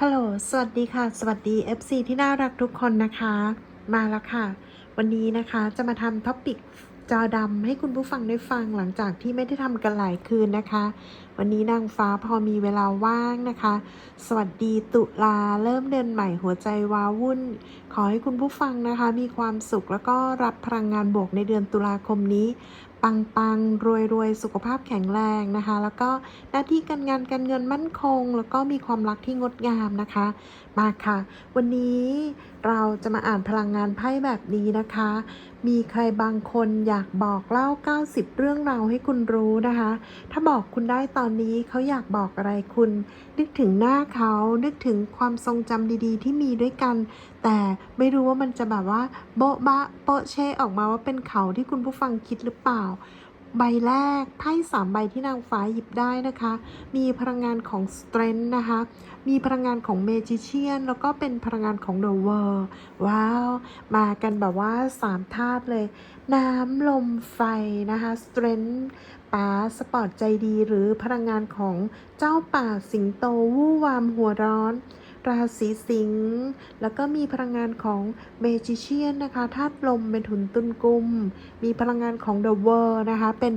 ฮัลโหล สวัสดีค่ะ สวัสดี FC ที่น่ารักทุกคนนะคะ มาแล้วค่ะ วันนี้นะคะจะมาทำท็อปิกจอดำให้คุณผู้ฟังได้ฟังหลังจากที่ไม่ได้ทำกันหลายคืนนะคะ วันนี้นางฟ้าพอมีเวลาว่างนะคะ สวัสดีตุลาเริ่มเดือนใหม่หัวใจว้าวุ่น ขอให้คุณผู้ฟังนะคะ มีความสุขแล้วก็รับพลังงานบวกในเดือนตุลาคมนี้ ปังปังรวยรวยๆสุขภาพแข็งแรงนะคะ แล้วก็หน้าที่การงานการเงินมั่นคง แล้วก็มีความรักที่งดงามนะคะ มาค่ะ วันนี้เราจะมาอ่านพลังงานไพ่แบบนี้นะคะ มีใครบางคนอยากบอกเล่า 90 เรื่องราวให้คุณรู้นะคะ ถ้าบอกคุณได้ตอนนี้เขาอยากบอกอะไรคุณ นึกถึงหน้าเขา นึกถึงความทรงจำดีๆ ที่มีด้วยกัน แต่ไม่รู้ว่ามันจะแบบว่าโบ๊ะบะโปะเชออกมาว่าเป็นเขาที่คุณผู้ฟังคิดหรือเปล่า ใบแรกไพ่สามใบที่นางฟ้าหยิบได้นะคะ มีพลังงานของ Strength นะคะ มีพลังงานของ Magician แล้วก็เป็นพลังงานของ The World ว้าว มากันแบบว่าสามธาตุเลย น้ำลมไฟนะคะ Strength ป๋าสปอร์ตใจดีหรือพลังงานของเจ้าป่าสิงโตวู่วามหัวร้อน ราศีสิงห์แล้วก็มีพลังงานของเมจิเชียนนะคะธาตุลมเป็นถุนตุนกุม มีพลังงานของ The World นะคะ เป็น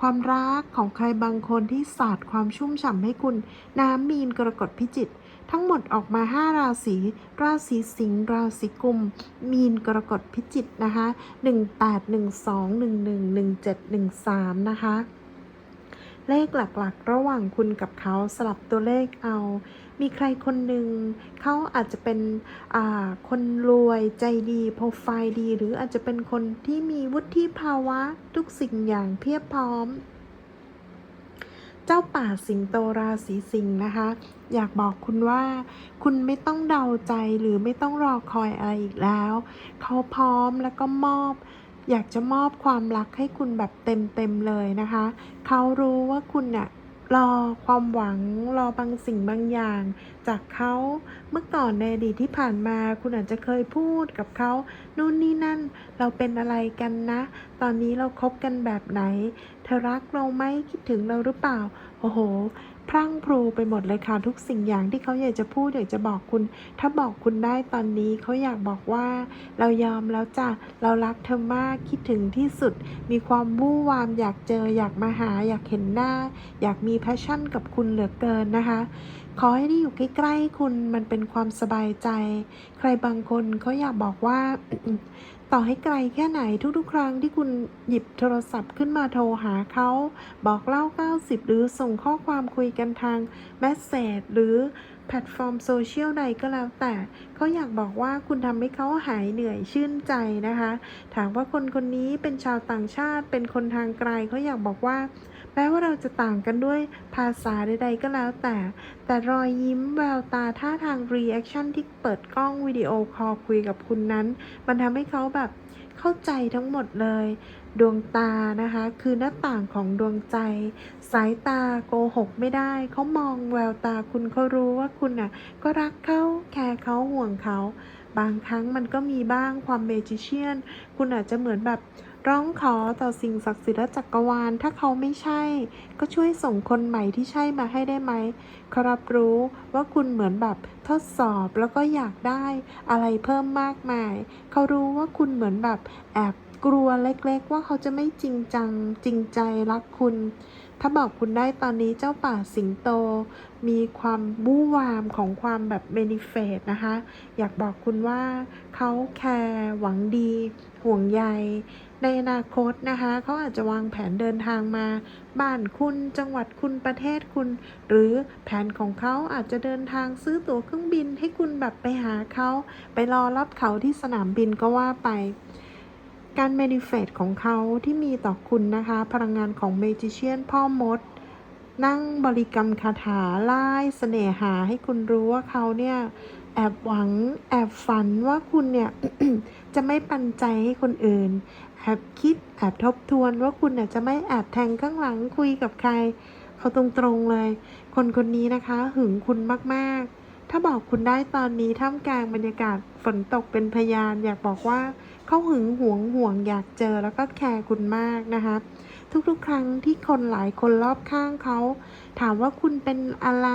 ความรักของใครบางคนที่สาดความชุ่มฉ่ำให้คุณน้ำมีนกรกฎพิจิตทั้งหมดออกมา 5 ราศี ราศีสิงห์ ราศีกุม มีน กรกฎ พิจิตนะคะ 18 12 11 17 13 นะคะ เลขหลักๆ ระหว่างคุณกับเขาสลับตัวเลขเอา มีใครคนหนึ่งเขาอาจจะเป็นอ่าคนรวยใจดีโปรไฟล์ดี หรืออาจจะเป็นคนที่มีวุฒิภาวะทุกสิ่งอย่างเพียบพร้อม เจ้าป่าสิงโตราศีสิงห์นะคะ อยากบอกคุณว่า คุณไม่ต้องเดาใจหรือไม่ต้องรอคอยอะไรอีกแล้ว เขาพร้อมแล้วก็มอบ อยากจะมอบความรักให้คุณแบบเต็มๆเลยนะคะ เขารู้ว่าคุณน่ะรอความหวังรอบางสิ่งบางอย่าง จากเขาเมื่อก่อนในอดีตที่ผ่านมา คุณอาจจะเคยพูดกับเขานู่นนี่นั่น เราเป็นอะไรกันนะ ตอนนี้เราคบกันแบบไหน เธอรักเราไหมคิดถึงเราหรือเปล่า โอ้โหพรั่งพรูไปหมดเลยค่ะ ทุกสิ่งอย่างที่เขาอยากจะพูดอยากจะบอกคุณ ถ้าบอกคุณได้ตอนนี้เขาอยากบอกว่า เรายอมแล้วจ้ะเรารักเธอมากคิดถึงที่สุด มีความวู่วามอยากเจออยากมาหาอยากเห็นหน้า อยากมีแพชชั่นกับคุณเหลือเกินนะคะขอให้ได้อยู่ใกล้ๆคุณมันเป็นความสบายใจ ใครบางคนเขาอยากบอกว่า ต่อให้ไกลแค่ไหนทุกๆ ครั้งที่คุณหยิบโทรศัพท์ขึ้นมาโทรหาเขา บอกเล่า 90 หรือส่งข้อความคุยกันทางแมสเซจหรือแพลตฟอร์มโซเชียลใดก็แล้วแต่เขาอยากบอกว่าคุณทำให้เขาหายเหนื่อยชื่นใจนะคะ ถามว่าคนคนนี้เป็นชาวต่างชาติเป็นคนทางไกลเขาอยากบอกว่า แม้ว่าเราจะต่างกันด้วยภาษาใดๆก็แล้วแต่ แต่รอยยิ้มแววตาท่าทางรีแอคชั่นที่เปิดกล้องวิดีโอคอลคุยกับคุณนั้น มันทำให้เขาแบบเข้าใจทั้งหมดเลย ดวงตานะคะ คือหน้าต่างของดวงใจ สายตาโกหกไม่ได้ เขามองแววตาคุณเขารู้ว่าคุณน่ะก็รักเขาแคร์เขาห่วงเขา บางครั้งมันก็มีบ้างความเมจิเชียน คุณอาจจะเหมือนแบบ ร้องขอต่อสิ่งศักดิ์สิทธิ์และจักรวาล ถ้าเขาไม่ใช่ ก็ช่วยส่งคนใหม่ที่ใช่มาให้ได้ไหมเขารับรู้ว่าคุณเหมือนแบบทดสอบแล้วก็อยากได้อะไรเพิ่มมากมาย เขารู้ว่าคุณเหมือนแบบแอบกลัวเล็กๆ ว่าเขาจะไม่จริงจังจริงใจรักคุณ ถ้าบอกคุณได้ตอนนี้เจ้าป่าสิงโต มีความบู้วามของความแบบเมนิเฟตนะคะ อยากบอกคุณว่าเขาแคร์หวังดี ห่วงใย ในอนาคตนะคะเขาอาจจะวางแผนเดินทางมาบ้านคุณจังหวัดคุณประเทศคุณ หรือแผนของเขาอาจจะเดินทางซื้อตั๋วเครื่องบินให้คุณแบบไปหาเขาไปรอรับเขาที่สนามบินก็ว่าไป การเมนิเฟตของเขาที่มีต่อคุณนะคะ พลังงานของเมจิเชียนพ่อมด นั่งบริกรรมคาถาไล่เสน่หาให้คุณรู้ว่าเขาเนี่ยแอบหวังแอบฝันว่าคุณเนี่ยจะไม่ปันใจให้คนอื่น แอบคิดแอบทบทวนว่าคุณอาจจะไม่แอบแทงข้างหลังคุยกับใครเขาตรงๆเลย คนคนนี้นะคะ หึงคุณมากๆ ถ้าบอกคุณได้ตอนนี้ท่ามกลางบรรยากาศฝนตกเป็นพยาน อยากบอกว่าเขาหึงหวงห่วงอยากเจอแล้วก็แคร์คุณมากนะคะทุกๆ ครั้งที่คนหลายคนรอบข้างเขาถามว่าคุณเป็นอะไร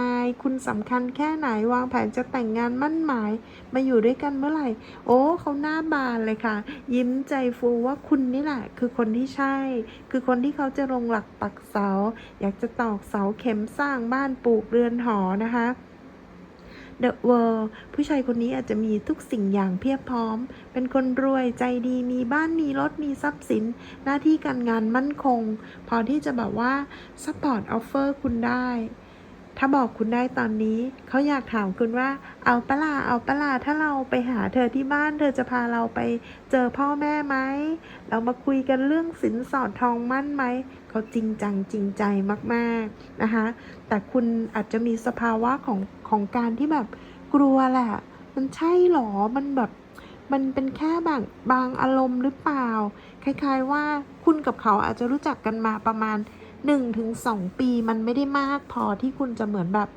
คุณสำคัญแค่ไหนวางแผนจะแต่งงานมั่นหมาย มาอยู่ด้วยกันเมื่อไหร่ โอ้เขาหน้าบานเลยค่ะ ยิ้มใจฟูว่าคุณนี่แหละ คือคนที่ใช่ คือคนที่เขาจะลงหลักปักเสา อยากจะตอกเสาเข็มสร้างบ้านปลูกเรือนหอนะคะ The World ผู้ชายคนนี้อาจจะมีทุกสิ่งอย่างเพียบพร้อม เป็นคนรวยใจดีมีบ้านมีรถมีทรัพย์สิน หน้าที่การงานมั่นคง พอที่จะแบบว่า support offer คุณได้ ถ้าบอกคุณได้ตอนนี้ เขาอยากถามคุณว่า เอาปลาเอาปลาถ้าเราไปหาเธอที่บ้าน เธอจะพาเราไปเจอพ่อแม่ไหม เรามาคุยกันเรื่องสินสอดทองมั่นไหมเขาจริงจังจริงใจมาก ๆ นะคะ แต่คุณอาจจะมีสภาวะของ ของการที่แบบกลัวแหละ มันใช่หรอ มันแบบมันเป็นแค่บางบางอารมณ์หรือเปล่า คล้ายๆว่าคุณกับเขาอาจจะรู้จักกันมาประมาณ 1-2 ปีมันไม่ได้มากพอที่คุณจะเหมือนแบบ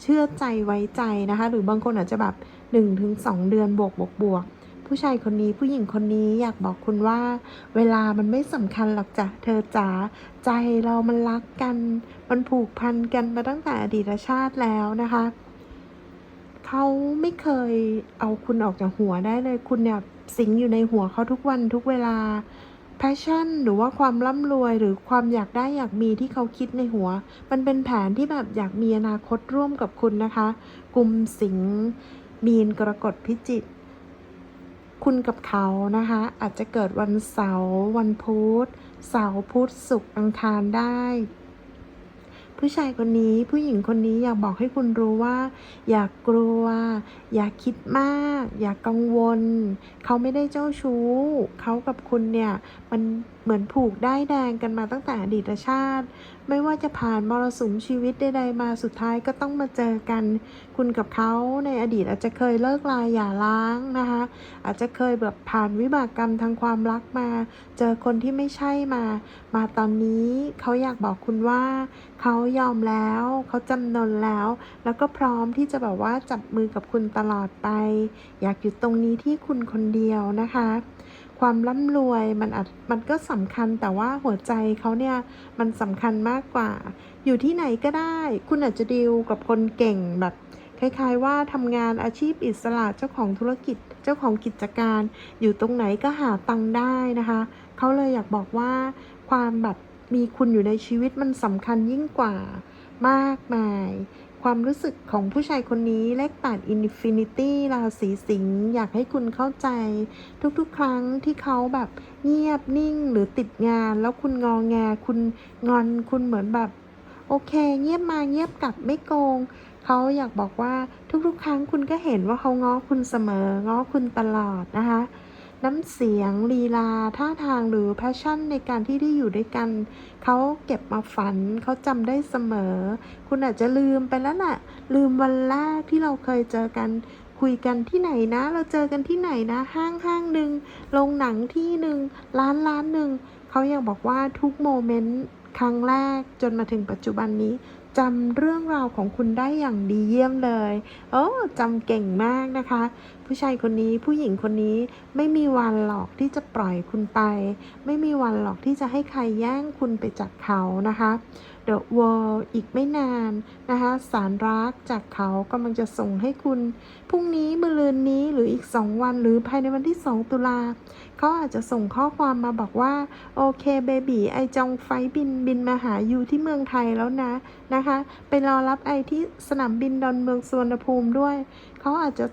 เชื่อใจไว้ใจนะคะ หรือบางคนอาจจะแบบ 1-2 เดือนบวกบวกบวก ผู้ชายคนนี้ผู้หญิงคนนี้อยากบอกคุณว่า เวลามันไม่สำคัญหรอกจ้ะเธอจ๋าใจเรามันรักกัน มันผูกพันกันมาตั้งแต่อดีตชาติแล้วนะคะเขาไม่เคยเอาคุณออกจากหัวได้เลย คุณเนี่ยสิงอยู่ในหัวเขาทุกวันทุกเวลา passion หรือว่าความร่ำรวยหรือความอยากได้อยากมีที่เขาคิดในหัว มันเป็นแผนที่แบบอยากมีอนาคตร่วมกับคุณนะคะ กลุ่มสิงมีนกรกฎพิจิก คุณกับเขานะคะ อาจจะเกิดวันเสาร์วันพุธเสาร์พุธศุกร์อังคารได้ ผู้ชายคนนี้ผู้หญิงคนนี้อยากบอกให้คุณรู้ว่า อย่ากกลัว อย่าคิดมาก อย่ากังวล เขาไม่ได้เจ้าชู้ เขากับคุณเนี่ยมันเหมือนผูกได้แดงกันมาตั้งแต่อดีตชาติ ไม่ว่าจะผ่านมรสุมชีวิตใดๆมาสุดท้ายก็ต้องมาเจอกัน คุณกับเขาในอดีตอาจจะเคยเลิกลาอย่าร้างนะคะ อาจจะเคยแบบผ่านวิบากกรรมทางความรักมา เจอคนที่ไม่ใช่มา มาตอนนี้เขาอยากบอกคุณว่าเขายอมแล้วเขาจำนนแล้ว แล้วก็พร้อมที่จะแบบว่าจับมือกับคุณตลอดไป อยากอยู่ตรงนี้ที่คุณคนเดียวนะคะ ความร่ำรวยมันอาจมันก็สำคัญแต่ว่าหัวใจเขาเนี่ยมันสำคัญมากกว่า อยู่ที่ไหนก็ได้ คุณอาจจะดีลกับคนเก่งแบบคล้ายๆว่าทำงานอาชีพอิสระเจ้าของธุรกิจเจ้าของกิจการ อยู่ตรงไหนก็หาตังได้นะคะเขาเลยอยากบอกว่าความแบบมีคุณอยู่ในชีวิตมันสำคัญยิ่งกว่ามากมาย ความรู้สึกของผู้ชายคนนี้เลข8 Infinity ราศีสิงห์อยากให้คุณเข้าใจ ทุกๆ ครั้งที่เขาแบบเงียบนิ่งหรือติดงาน แล้วคุณงองแงคุณงอนคุณเหมือนแบบ โอเค เงียบมาเงียบกลับไม่โกงเขาอยากบอกว่าทุกๆ ครั้งคุณก็เห็นว่าเขาง้อคุณเสมอง้อคุณตลอดนะคะ น้ำเสียงลีลาท่าทางหรือแพชชั่นในการที่ได้อยู่ด้วยกัน เขาเก็บมาฝันเขาจำได้เสมอ คุณอาจจะลืมไปแล้วล่ะ ลืมวันแรกที่เราเคยเจอกัน คุยกันที่ไหนนะ เราเจอกันที่ไหนนะ ห้างห้างหนึ่งโรงหนังที่หนึ่งร้านร้านหนึ่งเขายากบอกว่าทุกโมเมนต์ครั้งแรกจนมาถึงปัจจุบันนี้จำเรื่องราวของคุณได้อย่างดีเยี่ยมเลย โอ้จำเก่งมากนะคะ ผู้ชายคนนี้ผู้หญิงคนนี้ไม่มีวันหรอกที่จะปล่อยคุณไป ไม่มีวันหรอกที่จะให้ใครแย่งคุณไปจากเขานะคะ The World อีกไม่นานนะคะ สารรักจากเขากำลังจะส่งให้คุณ พรุ่งนี้มะรืนนี้หรืออีก 2 วันหรือภายในวันที่ 2 ตุลาเขาอาจจะส่งข้อความมาบอกว่า โอเคเบบีไอจองไฟบินบินมาหาอยู่ที่เมืองไทยแล้วนะนะคะ ไปรอรับไอที่สนามบินดอนเมืองสุวรรณภูมิด้วย เขาอาจจะ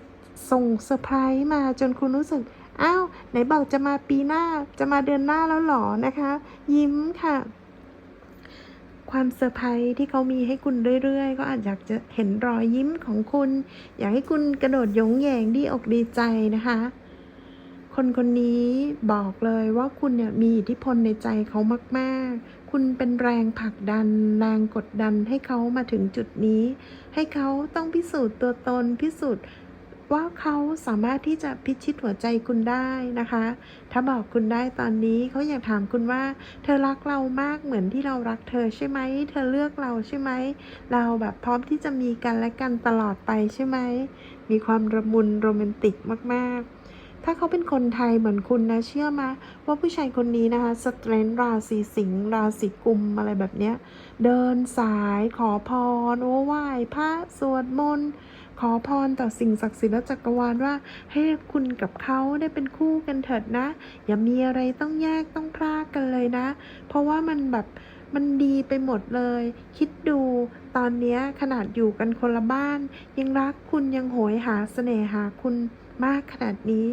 ส่งเซอร์ไพรส์มาจนคุณรู้สึก อ้าว ไหนบอกจะมาปีหน้า จะมาเดือนหน้าแล้วหรอนะคะ ยิ้มค่ะ ความเซอร์ไพรส์ที่เขามีให้คุณเรื่อยๆ ก็อาจอยากจะเห็นรอยยิ้มของคุณ อยากให้คุณกระโดดยงแยงดีอกดีใจนะคะ คนคนนี้บอกเลยว่าคุณเนี่ยมีอิทธิพลในใจเขามาก ๆคุณเป็นแรงผลักดันแรงกดดันให้เขามาถึงจุดนี้ ให้เขาต้องพิสูจน์ตัวตนพิสูจน์ ว่าเขาสามารถที่จะพิชิตหัวใจคุณได้นะคะ ถ้าบอกคุณได้ตอนนี้เขาอยากถามคุณว่า เธอรักเรามากเหมือนที่เรารักเธอใช่ไหม เธอเลือกเราใช่ไหม เราแบบพร้อมที่จะมีกันและกันตลอดไปใช่ไหม มีความระมุนโรแมนติกมากๆถ้าเขาเป็นคนไทยเหมือนคุณนะเชื่อมาว่าผู้ชายคนนี้นะคะสเตรนราศีสิงห์ราศีกุมอะไรแบบเนี้ย เดินสายขอพรโอ้ไหว้พระสวดมนต์ ขอพรต่อสิ่งศักดิ์สิทธิ์และจักรวาลว่า ให้คุณกับเขาได้เป็นคู่กันเถิดนะ อย่ามีอะไรต้องแยกต้องพรากกันเลยนะ เพราะว่ามันแบบมันดีไปหมดเลย คิดดูตอนนี้ขนาดอยู่กันคนละบ้าน ยังรักคุณยังโหยหาเสน่หาคุณมากขนาดนี้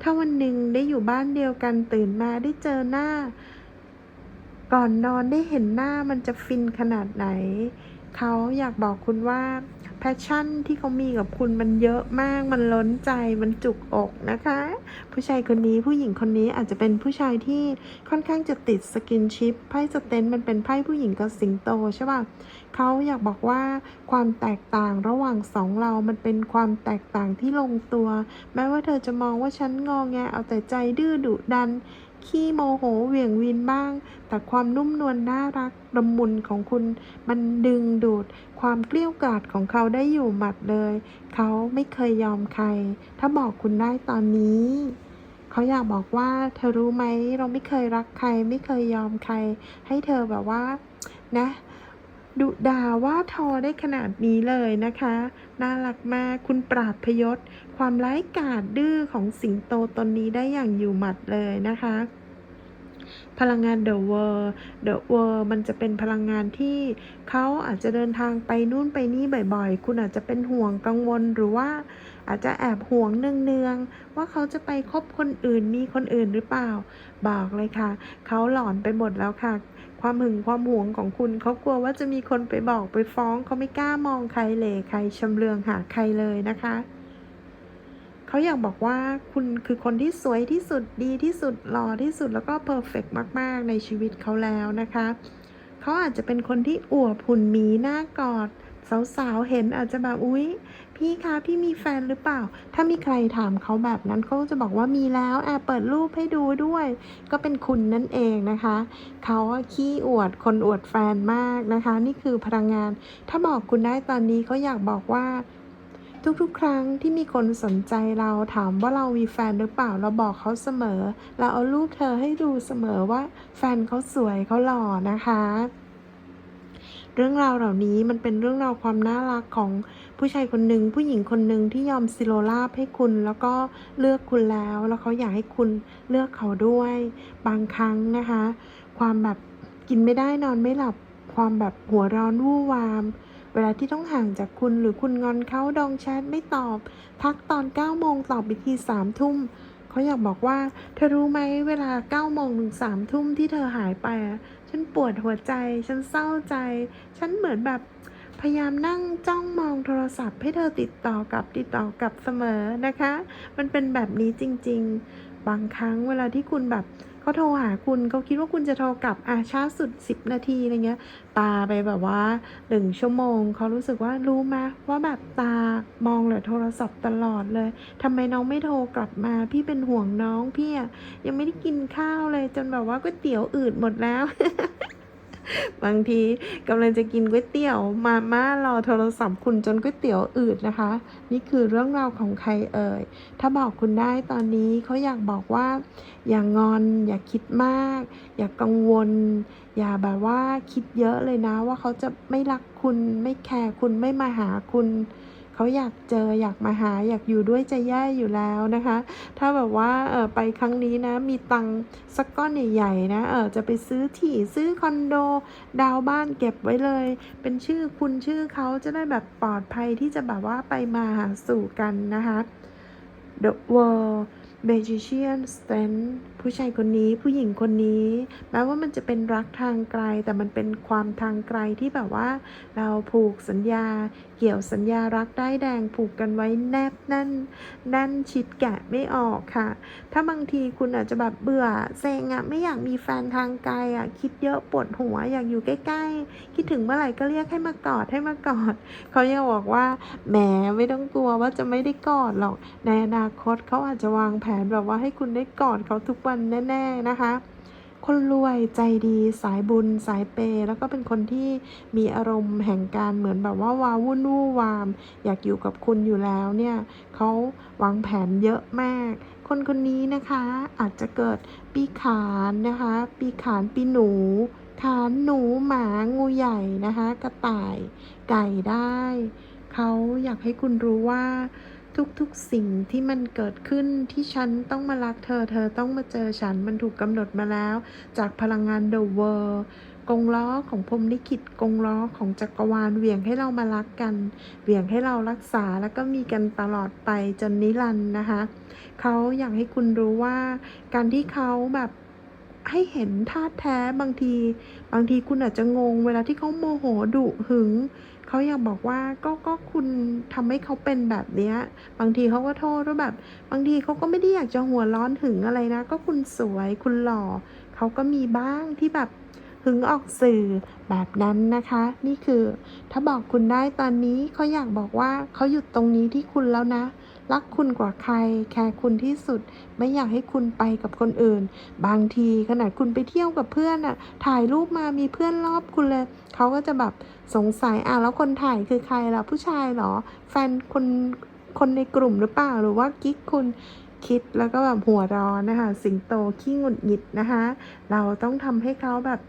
ถ้าวันหนึ่งได้อยู่บ้านเดียวกันตื่นมาได้เจอหน้า ก่อนนอนได้เห็นหน้ามันจะฟินขนาดไหน เขาอยากบอกคุณว่า แพชชั่นที่เขามีกับคุณมันเยอะมาก มันล้นใจ มันจุกอกนะคะ ผู้ชายคนนี้ผู้หญิงคนนี้อาจจะเป็นผู้ชายที่ค่อนข้างจะติดสกินชิป ไพ่สเตนมันเป็นไพ่ผู้หญิงกับสิงโตใช่ป่ะเขาอยากบอกว่าความแตกต่างระหว่างสองเรา มันเป็นความแตกต่างที่ลงตัว แม้ว่าเธอจะมองว่าฉันงองแงเอาแต่ใจดื้อดุดัน ขี้โมโหเหวี่ยงวินบ้าง แต่ความนุ่มนวลน่ารักละมุนของคุณมันดึงดูดความเกลี้ยวกล่อดของเขาได้อยู่หมัดเลย เขาไม่เคยยอมใคร ถ้าบอกคุณได้ตอนนี้เขาอยากบอกว่าเธอรู้ไหมเราไม่เคยรักใคร ไม่เคยยอมใคร ให้เธอแบบว่า นะ ดุด่าว่าทอได้ขนาดนี้เลยนะคะ น่ารักมากคุณปราบพยศ ความร้ายกาจดื้อของสิงโตตนนี้ได้อย่างอยู่หมัดเลยนะคะ พลังงาน The World The World มันจะเป็นพลังงานที่เขาอาจจะเดินทางไปนู่นไปนี่บ่อยๆ คุณอาจจะเป็นห่วงกังวลหรือว่าอาจจะแอบห่วงเนืองๆ ว่าเขาจะไปคบคนอื่นมีคนอื่นหรือเปล่า บอกเลยค่ะ เขาหลอนไปหมดแล้วค่ะ ความหึงความหวงของคุณ เขากลัวว่าจะมีคนไปบอกไปฟ้องเขาไม่กล้ามองใครเลยใครชำเลืองหาใครเลยนะคะเขาอยากบอกว่าคุณคือคนที่สวยที่สุดดีที่สุดหล่อที่สุดแล้วก็เพอร์เฟกมาก ๆ ในชีวิตเขาแล้วนะคะ เขาอาจจะเป็นคนที่อวบหุ่นหมีหน้ากอดสาวๆ เห็นอาจจะแบบอุ๊ย พี่คะพี่มีแฟนหรือเปล่า ถ้ามีใครถามเขาแบบนั้นเขาจะบอกว่ามีแล้วแอบเปิดรูปให้ดูด้วย ก็เป็นคุณนั่นเองนะคะ เขาขี้อวดคนอวดแฟนมากนะคะ นี่คือพลังงาน ถ้าบอกคุณได้ตอนนี้เขาอยากบอกว่า ทุกๆ ครั้งที่มีคนสนใจเราถามว่าเรามีแฟนหรือเปล่าเราบอกเขาเสมอ เราเอารูปเธอให้ดูเสมอว่าแฟนเขาสวยเขาหล่อนะคะเรื่องราวเหล่านี้มันเป็นเรื่องราวความน่ารักของผู้ชายคนหนึ่งผู้หญิงคนหนึ่งที่ยอมซิโลลาบให้คุณ แล้วก็เลือกคุณแล้ว แล้วเขาอยากให้คุณเลือกเขาด้วย บางครั้งนะคะ ความแบบกินไม่ได้นอนไม่หลับ ความแบบหัวร้อนวู่วาม เวลาที่ต้องห่างจากคุณหรือคุณงอนเขาดองแชทไม่ตอบ ทักตอน9โมงตอบอีกที3ทุ่มเขาอยากบอกว่า เธอรู้ไหมเวลา9โมงถึง3ทุ่มที่เธอหายไปฉันปวดหัวใจ ฉันเศร้าใจ ฉันเหมือนแบบพยายามนั่งจ้องมองโทรศัพท์ให้เธอติดต่อกับติดต่อกับเสมอนะคะ มันเป็นแบบนี้จริง ๆ บางครั้งเวลาที่คุณแบบ เขาโทรหาคุณเขาคิดว่าคุณจะโทรกลับอาช้าสุด 10 นาทีอะไรเงี้ยปาไปแบบว่าหนึ่งชั่วโมง เขารู้สึกว่ารู้ไหมว่าแบบตามองเลยโทรศัพท์ตลอดเลยทำไมน้องไม่โทรกลับมา พี่เป็นห่วงน้องพี่อะยังไม่ได้กินข้าวเลย จนแบบว่าก๋วยเตี๋ยวอืดหมดแล้ว บางทีกำลังจะกินก๋วยเตี๋ยวมาม่ารอโทรศัพท์คุณจนก๋วยเตี๋ยวอืดนะคะ นี่คือเรื่องราวของใครเอ่ย ถ้าบอกคุณได้ตอนนี้เขาอยากบอกว่า อย่างงอนอย่าคิดมาก อย่ากังวล อย่าแบบว่าคิดเยอะเลยนะว่าเขาจะไม่รักคุณไม่แคร์คุณไม่มาหาคุณ เขาอยากเจออยากมาหาอยากอยู่ด้วยจะแย่อยู่แล้วนะคะ ถ้าแบบว่าเออไปครั้งนี้นะมีตังค์สักก้อนใหญ่ๆนะเออจะไปซื้อที่ซื้อคอนโด ดาวบ้านเก็บไว้เลย เป็นชื่อคุณชื่อเขาจะได้แบบปลอดภัยที่จะแบบว่าไปมาหาสู่กันนะคะ The World magician strength ผู้ชายคนนี้ผู้หญิงคนนี้ แม้ว่ามันจะเป็นรักทางไกล แต่มันเป็นความทางไกลที่แบบว่า เราผูกสัญญา เกี่ยวสัญญารักได้แดงผูกกันไว้แนบแน่นแน่นชิดแกะไม่ออกค่ะ ถ้าบางทีคุณอาจจะแบบเบื่อเซ็งอะไม่อยากมีแฟนทางไกลอะคิดเยอะปวดหัวอยากอยู่ใกล้ ๆ คิดถึงเมื่อไหร่ก็เรียกให้มากอดให้มากอดเขายังบอกว่าแหมไม่ต้องกลัวว่าจะไม่ได้กอดหรอกในอนาคตเขาอาจจะวางแผนแบบว่าให้คุณได้กอดเขาทุกวันแน่ ๆนะคะ คนรวยใจดีสายบุญสายเปย์แล้วก็เป็นคนที่มีอารมณ์แห่งการเหมือนแบบว่าวาวุ่นวู่วาม อยากอยู่กับคุณอยู่แล้วเนี่ยเขาวางแผนเยอะมาก คนคนนี้นะคะอาจจะเกิดปีขานนะคะ ปีขานปีหนูขานหนูหมางูใหญ่นะคะ กระต่ายไก่ได้ เขาอยากให้คุณรู้ว่า ทุกๆสิ่งที่มันเกิดขึ้นที่ฉันต้องมารักเธอ เธอต้องมาเจอฉันมันถูกกำหนดมาแล้ว จากพลังงาน The World กงล้อของพรมลิขิตกงล้อของจักรวาลเหวี่ยงให้เรามารักกัน เหวี่ยงให้เรารักษาแล้วก็มีกันตลอดไปจนนิรันด์นะคะเขาอยากให้คุณรู้ว่าการที่เขาแบบให้เห็นท่าแท้บางที บางทีคุณอาจจะงงเวลาที่เขาโมโหดุหึง เขาอยากบอกว่าก็ก็คุณทำให้เขาเป็นแบบเนี้ย บางทีเขาก็โทษว่าแบบ บางทีเขาก็ไม่ได้อยากจะหัวร้อนถึงอะไรนะ ก็คุณสวยคุณหล่อเขาก็มีบ้างที่แบบหึงออกสื่อแบบนั้นนะคะ นี่คือถ้าบอกคุณได้ตอนนี้เขาอยากบอกว่าเขาหยุดตรงนี้ที่คุณแล้วนะ รักคุณกว่าใคร แคร์คุณที่สุด ไม่อยากให้คุณไปกับคนอื่น บางทีขนาดคุณไปเที่ยวกับเพื่อนอะถ่ายรูปมามีเพื่อนรอบคุณเลย เขาก็จะแบบสงสัยอะแล้วคนถ่ายคือใครล่ะผู้ชายเหรอ แฟนคนคนในกลุ่มหรือเปล่าหรือว่ากิ๊กคุณคิดแล้วก็แบบหัวร้อนนะคะ สิงโตขี้หงุดหงิดนะคะ เราต้องทำให้เขาแบบ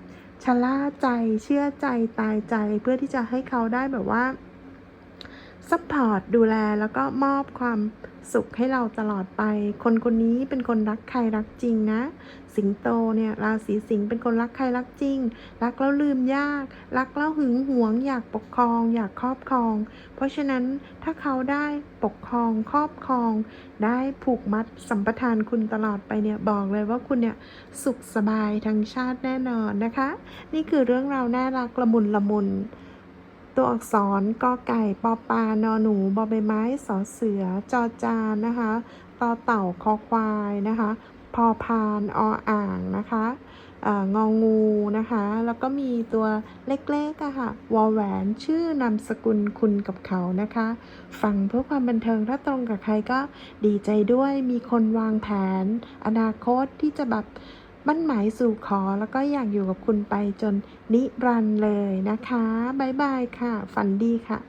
ชะล่าใจเชื่อใจตายใจเพื่อที่จะให้เขาได้แบบว่า ซัพพอร์ตดูแลแล้วก็มอบความสุขให้เราตลอดไป คนคนนี้เป็นคนรักใครรักจริงนะ สิงโตเนี่ยราศีสิงห์เป็นคนรักใครรักจริง รักแล้วลืมยาก รักแล้วหึงหวง อยากปกครอง อยากครอบครอง เพราะฉะนั้นถ้าเขาได้ปกครองครอบครอง ได้ผูกมัดสัมปทานคุณตลอดไปเนี่ยบอกเลยว่าคุณเนี่ยสุขสบายทั้งชาติแน่นอนนะคะ นี่คือเรื่องราวน่ารักละมุนละมุน ตัวอักษรกอไก่ปอปลานอหนูบอใบไม้สอเสือจอจานนะคะต่อเต่าคอควายนะคะพอพานออ่างนะคะององูนะคะ แล้วก็มีตัวเล็กๆอะค่ะ วอแหวนชื่อนามสกุลคุณกับเขานะคะ ฟังเพื่อความบันเทิงถ้าตรงกับใครก็ดีใจด้วยมีคนวางแผน อนาคตที่จะแบบ บ้านหมายสู่ขอแล้วก็อยากอยู่กับคุณไปจนนิรันดร์เลยนะคะ บ๊ายบายค่ะ ฝันดีค่ะ